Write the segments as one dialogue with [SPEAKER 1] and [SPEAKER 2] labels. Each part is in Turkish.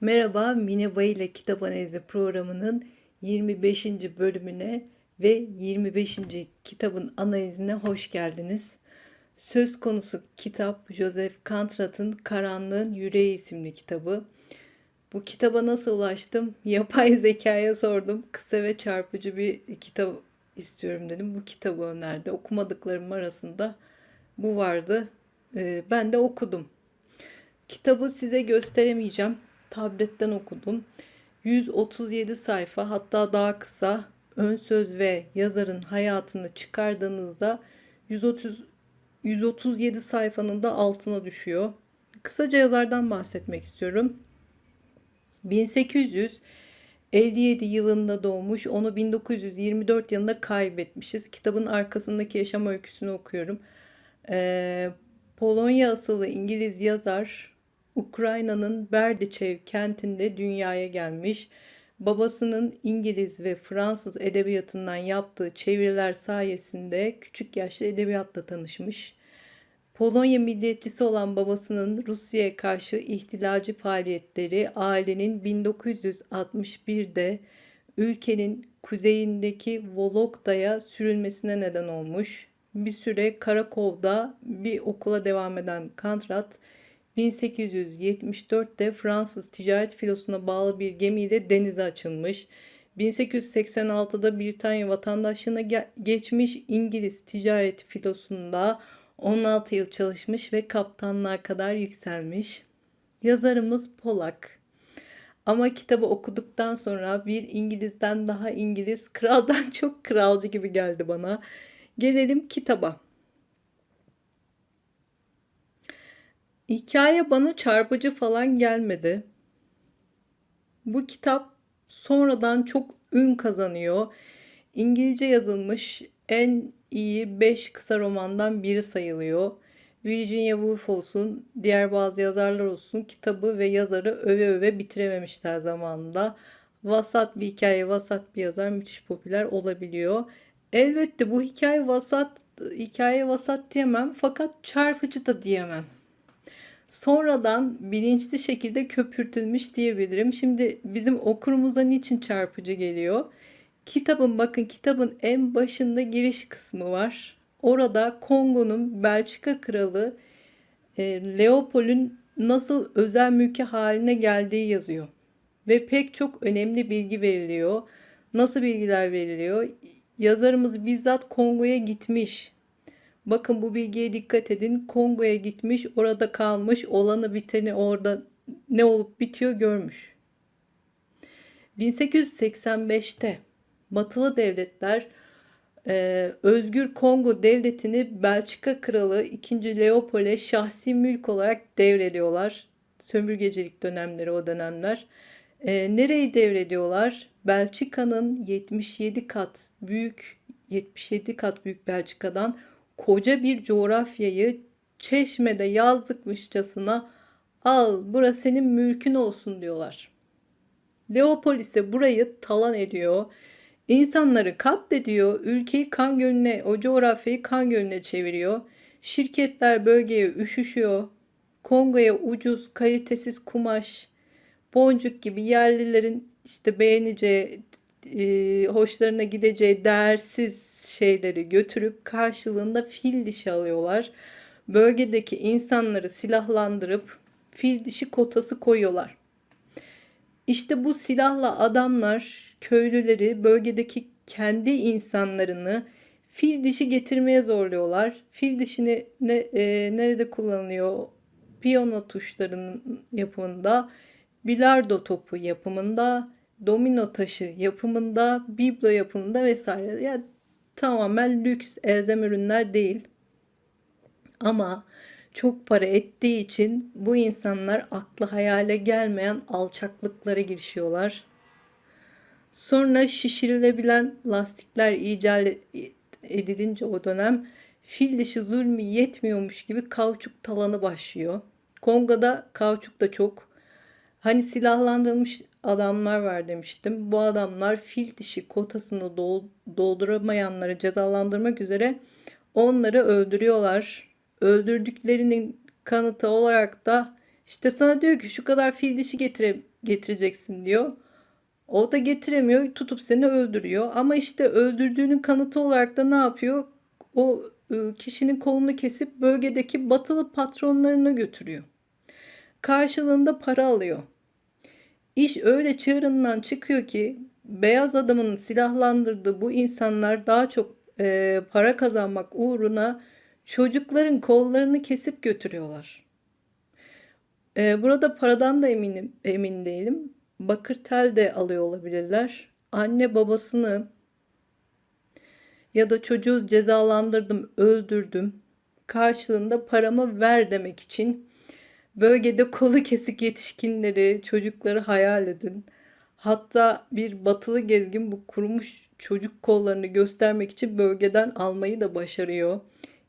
[SPEAKER 1] Merhaba, Mine Bay ile Kitap Analizi programının 25. bölümüne ve 25. kitabın analizine hoş geldiniz. Söz konusu kitap Joseph Conrad'ın Karanlığın Yüreği isimli kitabı. Bu kitaba nasıl ulaştım? Yapay zekaya sordum. Kısa ve çarpıcı bir kitap istiyorum dedim. Bu kitabı önerdi. Okumadıklarım arasında bu vardı. Ee, ben de okudum. Kitabı size gösteremeyeceğim. Tabletten okudum. 137 sayfa hatta daha kısa ön söz ve yazarın hayatını çıkardığınızda 130 137 sayfanın da altına düşüyor. Kısaca yazardan bahsetmek istiyorum. 1857 yılında doğmuş, onu 1924 yılında kaybetmişiz. Kitabın arkasındaki yaşam öyküsünü okuyorum. Ee, Polonya asıllı İngiliz yazar Ukrayna'nın Berdiçev kentinde dünyaya gelmiş. Babasının İngiliz ve Fransız edebiyatından yaptığı çeviriler sayesinde küçük yaşta edebiyatla tanışmış. Polonya milliyetçisi olan babasının Rusya'ya karşı ihtilacı faaliyetleri ailenin 1961'de ülkenin kuzeyindeki Vologda'ya sürülmesine neden olmuş. Bir süre Karakov'da bir okula devam eden Kantrat 1874'te Fransız ticaret filosuna bağlı bir gemiyle denize açılmış. 1886'da Britanya vatandaşlığına geçmiş İngiliz ticaret filosunda 16 yıl çalışmış ve kaptanlığa kadar yükselmiş. Yazarımız Polak. Ama kitabı okuduktan sonra bir İngiliz'den daha İngiliz, kraldan çok kralcı gibi geldi bana. Gelelim kitaba. Hikaye bana çarpıcı falan gelmedi. Bu kitap sonradan çok ün kazanıyor. İngilizce yazılmış en iyi 5 kısa romandan biri sayılıyor. Virginia Woolf olsun, diğer bazı yazarlar olsun kitabı ve yazarı öve öve bitirememişler zamanında. Vasat bir hikaye, vasat bir yazar müthiş popüler olabiliyor. Elbette bu hikaye vasat, hikaye vasat diyemem fakat çarpıcı da diyemem sonradan bilinçli şekilde köpürtülmüş diyebilirim. Şimdi bizim okurumuza niçin çarpıcı geliyor? Kitabın bakın kitabın en başında giriş kısmı var. Orada Kongo'nun Belçika kralı e, Leopold'un nasıl özel mülki haline geldiği yazıyor. Ve pek çok önemli bilgi veriliyor. Nasıl bilgiler veriliyor? Yazarımız bizzat Kongo'ya gitmiş Bakın bu bilgiye dikkat edin. Kongo'ya gitmiş, orada kalmış, olanı biteni orada ne olup bitiyor görmüş. 1885'te Batılı devletler e, Özgür Kongo devletini Belçika kralı 2. Leopold'e şahsi mülk olarak devrediyorlar. Sömürgecilik dönemleri o dönemler. E, nereyi devrediyorlar? Belçika'nın 77 kat büyük 77 kat büyük Belçika'dan koca bir coğrafyayı çeşmede yazdıkmışçasına al burası senin mülkün olsun diyorlar. Leopold ise burayı talan ediyor. İnsanları katlediyor, ülkeyi kan gölüne, o coğrafyayı kan gölüne çeviriyor. Şirketler bölgeye üşüşüyor. Kongo'ya ucuz, kalitesiz kumaş, boncuk gibi yerlilerin işte beğeneceği, e, hoşlarına gideceği değersiz şeyleri götürüp karşılığında fil dişi alıyorlar. Bölgedeki insanları silahlandırıp fil dişi kotası koyuyorlar. İşte bu silahla adamlar köylüleri bölgedeki kendi insanlarını fil dişi getirmeye zorluyorlar. Fil dişini ne, e, nerede kullanılıyor? Piyano tuşlarının yapımında, bilardo topu yapımında, domino taşı yapımında, biblo yapımında vesaire. Yani tamamen lüks elzem ürünler değil. Ama çok para ettiği için bu insanlar aklı hayale gelmeyen alçaklıklara girişiyorlar. Sonra şişirilebilen lastikler icat edilince o dönem fil dişi zulmü yetmiyormuş gibi kauçuk talanı başlıyor. Kongo'da kauçuk da çok. Hani silahlandırılmış adamlar var demiştim. Bu adamlar fil dişi kotasını dolduramayanları cezalandırmak üzere onları öldürüyorlar. Öldürdüklerinin kanıtı olarak da İşte sana diyor ki şu kadar fil dişi getire, getireceksin diyor. O da getiremiyor, tutup seni öldürüyor. Ama işte öldürdüğünün kanıtı olarak da ne yapıyor? O e, kişinin kolunu kesip bölgedeki batılı patronlarına götürüyor. Karşılığında para alıyor. İş öyle çığırından çıkıyor ki beyaz adamın silahlandırdığı bu insanlar daha çok e, para kazanmak uğruna çocukların kollarını kesip götürüyorlar. E, burada paradan da eminim emin değilim. Bakır tel de alıyor olabilirler. Anne babasını ya da çocuğu cezalandırdım, öldürdüm. Karşılığında paramı ver demek için bölgede kolu kesik yetişkinleri, çocukları hayal edin. Hatta bir batılı gezgin bu kurumuş çocuk kollarını göstermek için bölgeden almayı da başarıyor.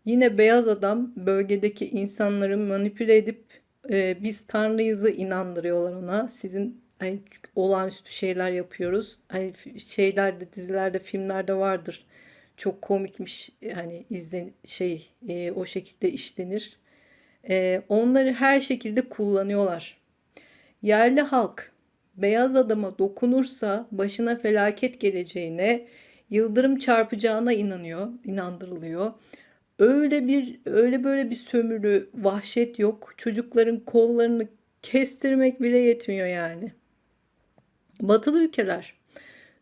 [SPEAKER 1] Yine beyaz adam bölgedeki insanları manipüle edip e, biz tanrıyızı inandırıyorlar ona. Sizin ay, olağanüstü şeyler yapıyoruz. Ay, şeylerde, dizilerde, filmlerde vardır. Çok komikmiş hani izlen şey e, o şekilde işlenir. E, onları her şekilde kullanıyorlar. Yerli halk beyaz adama dokunursa başına felaket geleceğine, yıldırım çarpacağına inanıyor, inandırılıyor. Öyle bir öyle böyle bir sömürü, vahşet yok. Çocukların kollarını kestirmek bile yetmiyor yani. Batılı ülkeler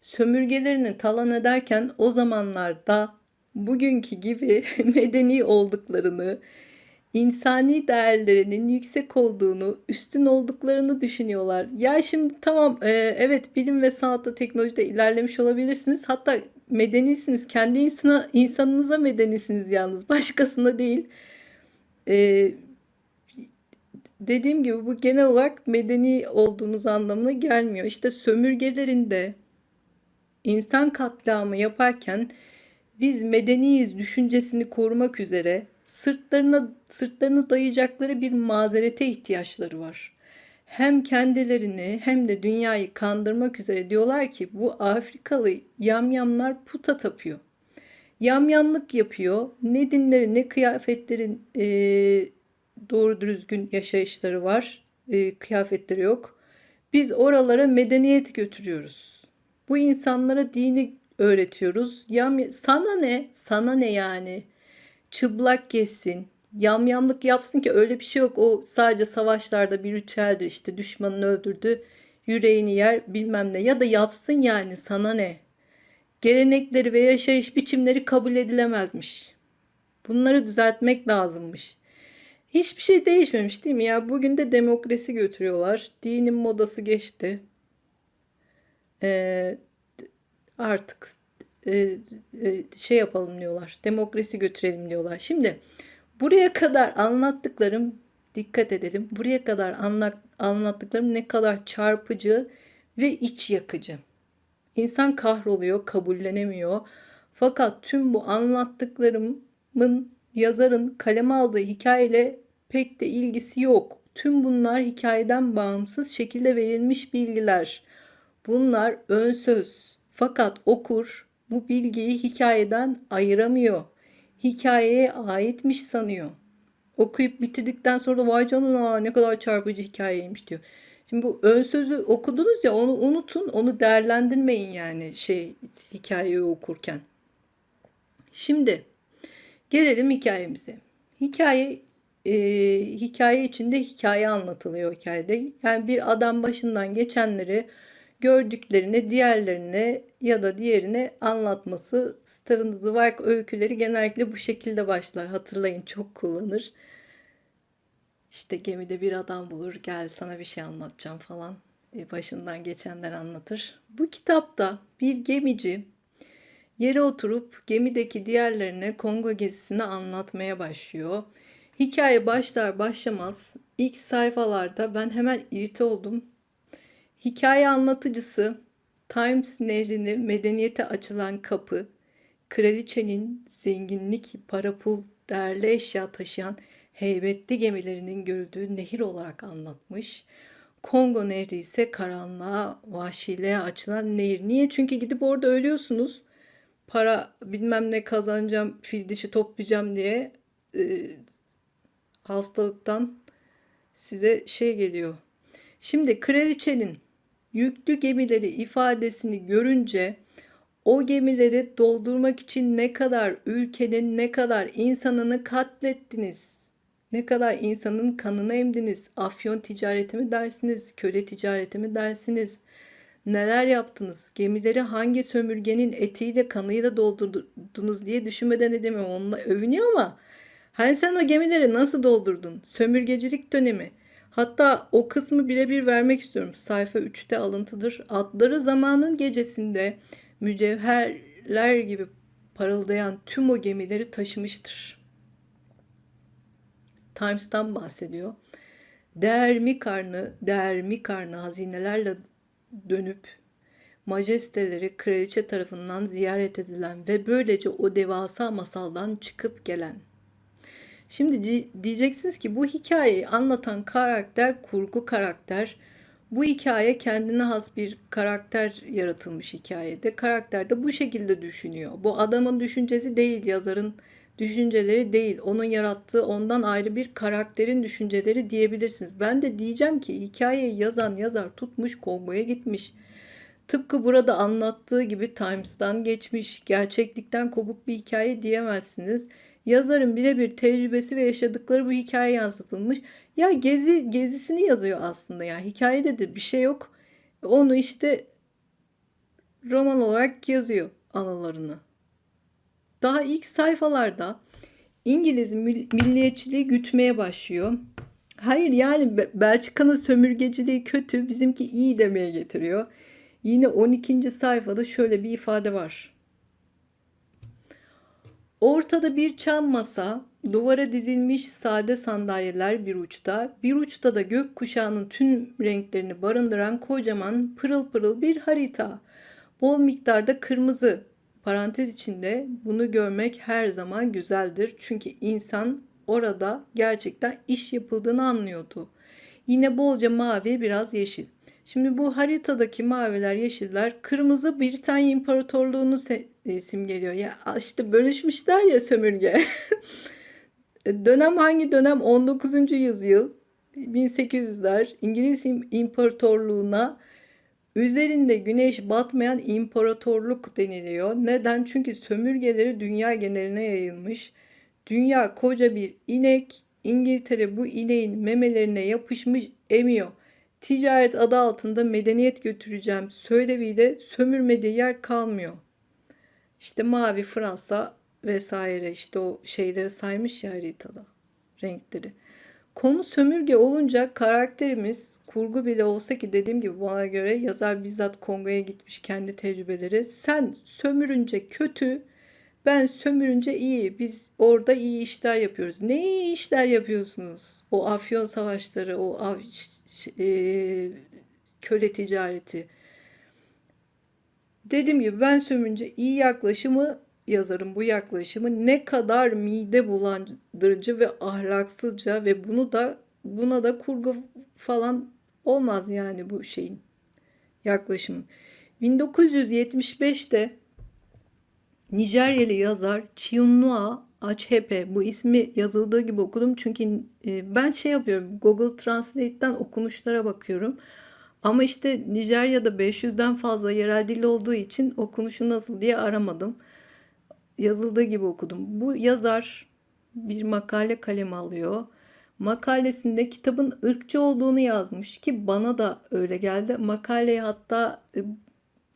[SPEAKER 1] sömürgelerini talan ederken o zamanlarda bugünkü gibi medeni olduklarını, insani değerlerinin yüksek olduğunu, üstün olduklarını düşünüyorlar. Ya şimdi tamam e, evet bilim ve sanatta teknolojide ilerlemiş olabilirsiniz. Hatta medenisiniz. Kendi insana, insanınıza medenisiniz yalnız. Başkasına değil. E, dediğim gibi bu genel olarak medeni olduğunuz anlamına gelmiyor. İşte sömürgelerinde insan katliamı yaparken biz medeniyiz düşüncesini korumak üzere sırtlarına sırtlarını dayayacakları bir mazerete ihtiyaçları var. Hem kendilerini hem de dünyayı kandırmak üzere diyorlar ki bu Afrikalı yamyamlar puta tapıyor. Yamyamlık yapıyor. Ne dinleri ne kıyafetlerin e, doğru düzgün yaşayışları var. E, kıyafetleri yok. Biz oralara medeniyet götürüyoruz. Bu insanlara dini öğretiyoruz. Yam, sana ne? Sana ne yani? Çıplak gezsin, yamyamlık yapsın ki öyle bir şey yok. O sadece savaşlarda bir ritüeldir işte düşmanını öldürdü, yüreğini yer bilmem ne ya da yapsın yani sana ne? Gelenekleri ve yaşayış biçimleri kabul edilemezmiş. Bunları düzeltmek lazımmış. Hiçbir şey değişmemiş değil mi ya? Bugün de demokrasi götürüyorlar. Dinin modası geçti. Ee, artık e, e, şey yapalım diyorlar. Demokrasi götürelim diyorlar. Şimdi buraya kadar anlattıklarım dikkat edelim. Buraya kadar anlat, anlattıklarım ne kadar çarpıcı ve iç yakıcı. İnsan kahroluyor, kabullenemiyor. Fakat tüm bu anlattıklarımın yazarın kaleme aldığı hikayeyle pek de ilgisi yok. Tüm bunlar hikayeden bağımsız şekilde verilmiş bilgiler. Bunlar ön söz. Fakat okur bu bilgiyi hikayeden ayıramıyor. Hikayeye aitmiş sanıyor. Okuyup bitirdikten sonra da vay canına ne kadar çarpıcı hikayeymiş diyor. Şimdi bu ön sözü okudunuz ya onu unutun, onu değerlendirmeyin yani şey hikayeyi okurken. Şimdi gelelim hikayemize. Hikaye e, hikaye içinde hikaye anlatılıyor hikayede. Yani bir adam başından geçenleri gördüklerini diğerlerine ya da diğerine anlatması. Steven Zweig öyküleri genellikle bu şekilde başlar. Hatırlayın çok kullanır. İşte gemide bir adam bulur gel sana bir şey anlatacağım falan. E, başından geçenler anlatır. Bu kitapta bir gemici yere oturup gemideki diğerlerine Kongo gezisini anlatmaya başlıyor. Hikaye başlar başlamaz ilk sayfalarda ben hemen irite oldum. Hikaye anlatıcısı Times nehrini medeniyete açılan kapı, kraliçenin zenginlik, para pul, değerli eşya taşıyan heybetli gemilerinin görüldüğü nehir olarak anlatmış. Kongo Nehri ise karanlığa, vahşiliğe açılan nehir. Niye? Çünkü gidip orada ölüyorsunuz. Para bilmem ne kazanacağım, fil dişi toplayacağım diye e, hastalıktan size şey geliyor. Şimdi kraliçenin yüklü gemileri ifadesini görünce o gemileri doldurmak için ne kadar ülkenin ne kadar insanını katlettiniz? Ne kadar insanın kanını emdiniz? Afyon ticareti mi dersiniz? Köle ticareti mi dersiniz? Neler yaptınız? Gemileri hangi sömürgenin etiyle kanıyla doldurdunuz diye düşünmeden edemiyorum. Onunla övünüyor ama hani sen o gemileri nasıl doldurdun? Sömürgecilik dönemi. Hatta o kısmı birebir vermek istiyorum. Sayfa 3'te alıntıdır. Adları zamanın gecesinde mücevherler gibi parıldayan tüm o gemileri taşımıştır. Times'tan bahsediyor. Değer mi karnı, değer mi karnı hazinelerle dönüp majesteleri kraliçe tarafından ziyaret edilen ve böylece o devasa masaldan çıkıp gelen. Şimdi diyeceksiniz ki bu hikayeyi anlatan karakter kurgu karakter. Bu hikaye kendine has bir karakter yaratılmış hikayede. Karakter de bu şekilde düşünüyor. Bu adamın düşüncesi değil, yazarın düşünceleri değil. Onun yarattığı ondan ayrı bir karakterin düşünceleri diyebilirsiniz. Ben de diyeceğim ki hikayeyi yazan yazar tutmuş Kongo'ya gitmiş. Tıpkı burada anlattığı gibi Times'tan geçmiş, gerçeklikten kopuk bir hikaye diyemezsiniz. Yazarın birebir tecrübesi ve yaşadıkları bu hikaye yansıtılmış. Ya gezi gezisini yazıyor aslında ya. Hikayede de bir şey yok. Onu işte roman olarak yazıyor anılarını. Daha ilk sayfalarda İngiliz milliyetçiliği gütmeye başlıyor. Hayır yani Belçika'nın sömürgeciliği kötü, bizimki iyi demeye getiriyor. Yine 12. sayfada şöyle bir ifade var. Ortada bir çam masa, duvara dizilmiş sade sandalyeler bir uçta, bir uçta da gök kuşağının tüm renklerini barındıran kocaman pırıl pırıl bir harita. Bol miktarda kırmızı, parantez içinde bunu görmek her zaman güzeldir. Çünkü insan orada gerçekten iş yapıldığını anlıyordu. Yine bolca mavi biraz yeşil. Şimdi bu haritadaki maviler, yeşiller kırmızı Britanya İmparatorluğu'nu e, simgeliyor. Ya işte bölüşmüşler ya sömürge. dönem hangi dönem? 19. yüzyıl 1800'ler İngiliz İmparatorluğu'na üzerinde güneş batmayan imparatorluk deniliyor. Neden? Çünkü sömürgeleri dünya geneline yayılmış. Dünya koca bir inek. İngiltere bu ineğin memelerine yapışmış emiyor. Ticaret adı altında medeniyet götüreceğim söyleviyle sömürmediği yer kalmıyor. İşte mavi Fransa vesaire işte o şeyleri saymış ya haritada renkleri. Konu sömürge olunca karakterimiz kurgu bile olsa ki dediğim gibi bana göre yazar bizzat Kongo'ya gitmiş kendi tecrübeleri. Sen sömürünce kötü, ben sömürünce iyi. Biz orada iyi işler yapıyoruz. Ne iyi işler yapıyorsunuz? O afyon savaşları, o av, e, köle ticareti. Dediğim gibi ben sömürünce iyi yaklaşımı yazarım bu yaklaşımı ne kadar mide bulandırıcı ve ahlaksızca ve bunu da buna da kurgu falan olmaz yani bu şeyin yaklaşımı. 1975'te Nijeryalı yazar Chiunua Achebe bu ismi yazıldığı gibi okudum çünkü e, ben şey yapıyorum Google Translate'ten okunuşlara bakıyorum. Ama işte Nijerya'da 500'den fazla yerel dil olduğu için okunuşu nasıl diye aramadım yazıldığı gibi okudum. Bu yazar bir makale kaleme alıyor. Makalesinde kitabın ırkçı olduğunu yazmış ki bana da öyle geldi. Makaleyi hatta e,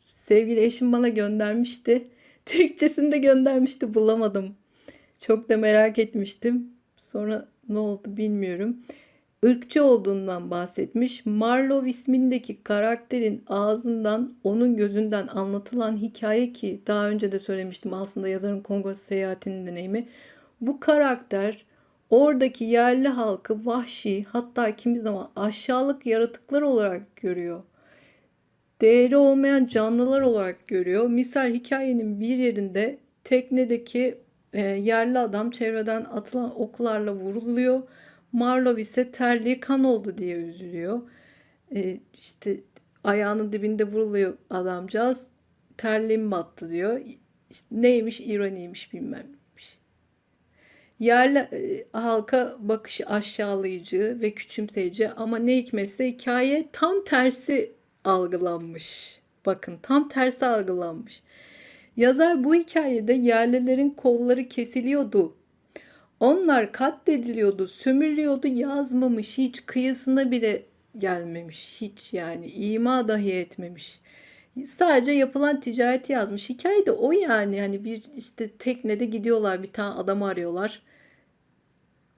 [SPEAKER 1] sevgili eşim bana göndermişti. Türkçesini de göndermişti bulamadım. Çok da merak etmiştim. Sonra ne oldu bilmiyorum ırkçı olduğundan bahsetmiş. Marlow ismindeki karakterin ağzından, onun gözünden anlatılan hikaye ki daha önce de söylemiştim aslında yazarın Kongo seyahatinin deneyimi. Bu karakter oradaki yerli halkı vahşi hatta kimi zaman aşağılık yaratıklar olarak görüyor. Değeri olmayan canlılar olarak görüyor. Misal hikayenin bir yerinde teknedeki e, yerli adam çevreden atılan oklarla vuruluyor Marlov ise terliği kan oldu diye üzülüyor. E, işte ayağının dibinde vuruluyor adamcağız. Terliğim battı diyor. İşte neymiş ironiymiş bilmem neymiş. Yerli e, halka bakışı aşağılayıcı ve küçümseyici ama ne hikmetse hikaye tam tersi algılanmış. Bakın tam tersi algılanmış. Yazar bu hikayede yerlilerin kolları kesiliyordu. Onlar katlediliyordu, sömürülüyordu yazmamış. Hiç kıyısına bile gelmemiş. Hiç yani ima dahi etmemiş. Sadece yapılan ticareti yazmış. Hikaye de o yani. Hani bir işte teknede gidiyorlar bir tane adam arıyorlar.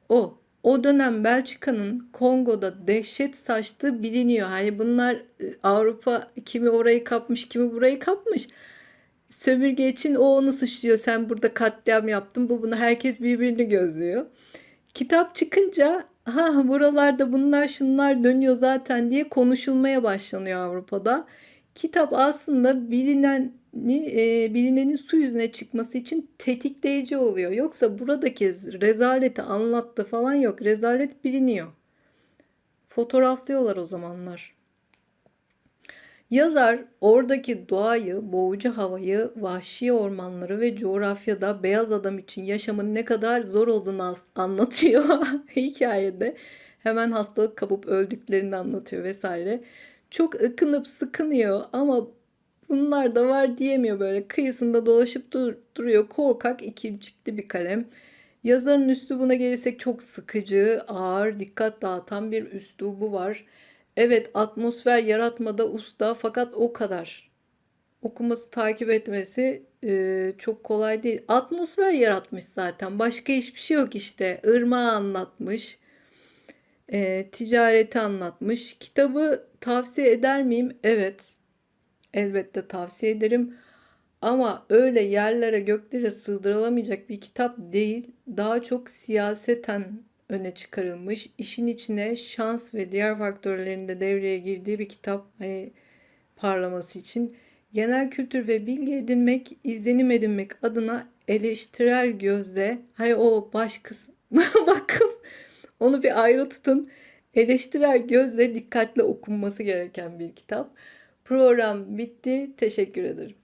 [SPEAKER 1] O. O dönem Belçika'nın Kongo'da dehşet saçtığı biliniyor. Hani bunlar e, Avrupa kimi orayı kapmış, kimi burayı kapmış. Sömürge için o onu suçluyor. Sen burada katliam yaptın. Bu bunu herkes birbirini gözlüyor. Kitap çıkınca ha buralarda bunlar şunlar dönüyor zaten diye konuşulmaya başlanıyor Avrupa'da. Kitap aslında bilineni, e, bilinenin su yüzüne çıkması için tetikleyici oluyor. Yoksa buradaki rezaleti anlattı falan yok. Rezalet biliniyor. Fotoğraflıyorlar o zamanlar. Yazar oradaki doğayı, boğucu havayı, vahşi ormanları ve coğrafyada beyaz adam için yaşamın ne kadar zor olduğunu anlatıyor hikayede. Hemen hastalık kapıp öldüklerini anlatıyor vesaire. Çok ıkınıp sıkınıyor ama bunlar da var diyemiyor böyle. Kıyısında dolaşıp dur- duruyor. Korkak ikircikli bir kalem. Yazarın üslubuna gelirsek çok sıkıcı, ağır, dikkat dağıtan bir üslubu var. Evet atmosfer yaratmada usta fakat o kadar. Okuması, takip etmesi e, çok kolay değil. Atmosfer yaratmış zaten. Başka hiçbir şey yok işte. Irmağı anlatmış. E, ticareti anlatmış. Kitabı tavsiye eder miyim? Evet. Elbette tavsiye ederim. Ama öyle yerlere göklere sığdırılamayacak bir kitap değil. Daha çok siyaseten öne çıkarılmış. işin içine şans ve diğer faktörlerin de devreye girdiği bir kitap. Hani parlaması için genel kültür ve bilgi edinmek, izlenim edinmek adına eleştirel gözle, hay o baş kısmı bakıp onu bir ayrı tutun. Eleştirel gözle dikkatle okunması gereken bir kitap. Program bitti. Teşekkür ederim.